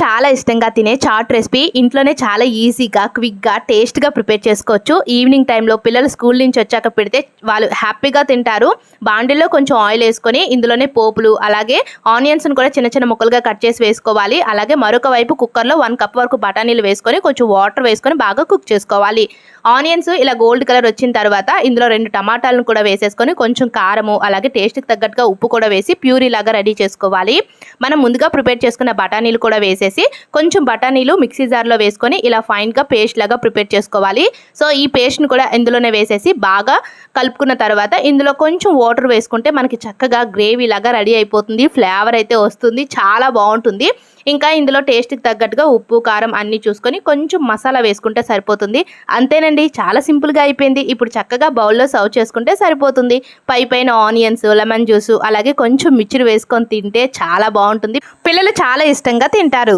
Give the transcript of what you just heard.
చాలా ఇష్టంగా తినే చాట్ రెసిపీ ఇంట్లోనే చాలా ఈజీగా క్విక్గా టేస్ట్గా ప్రిపేర్ చేసుకోవచ్చు. ఈవినింగ్ టైంలో పిల్లలు స్కూల్ నుంచి వచ్చాక పెడితే వాళ్ళు హ్యాపీగా తింటారు. బాండిల్లో కొంచెం ఆయిల్ వేసుకొని ఇందులోనే పోపులు అలాగే ఆనియన్స్ని కూడా చిన్న చిన్న ముక్కలుగా కట్ చేసి వేసుకోవాలి. అలాగే మరొక వైపు కుక్కర్లో వన్ కప్ వరకు బఠానీలు వేసుకొని కొంచెం వాటర్ వేసుకొని బాగా కుక్ చేసుకోవాలి. ఆనియన్స్ ఇలా గోల్డ్ కలర్ వచ్చిన తర్వాత ఇందులో రెండు టమాటాలను కూడా వేసేసుకొని కొంచెం కారము అలాగే టేస్ట్కి తగ్గట్టుగా ఉప్పు కూడా వేసి ప్యూరీ లాగా రెడీ చేసుకోవాలి. మనం ముందుగా ప్రిపేర్ చేసుకున్న బఠానీలు కూడా వేసేసి కొంచెం బఠానీలు మిక్సీ జార్లో వేసుకొని ఇలా ఫైన్గా పేస్ట్ లాగా ప్రిపేర్ చేసుకోవాలి. సో ఈ పేస్ట్ని కూడా ఇందులోనే వేసేసి బాగా కలుపుకున్న తర్వాత ఇందులో కొంచెం వాటర్ వేసుకుంటే మనకి చక్కగా గ్రేవీ లాగా రెడీ అయిపోతుంది. ఫ్లేవర్ అయితే వస్తుంది. చాలా బాగుంటుంది. ఇంకా ఇందులో టేస్ట్కి తగ్గట్టుగా ఉప్పు కారం అన్నీ చూసుకొని కొంచెం మసాలా వేసుకుంటే సరిపోతుంది. అంతేనండి. చాలా సింపుల్గా అయిపోయింది. ఇప్పుడు చక్కగా బౌల్లో సర్వ్ చేసుకుంటే సరిపోతుంది. పై పైన ఆనియన్స్ లెమన్ జ్యూస్ అలాగే కొంచెం మిర్చిలు వేసుకొని తింటే చాలా బాగుంటుంది. పిల్లలు చాలా ఇష్టంగా తింటారు.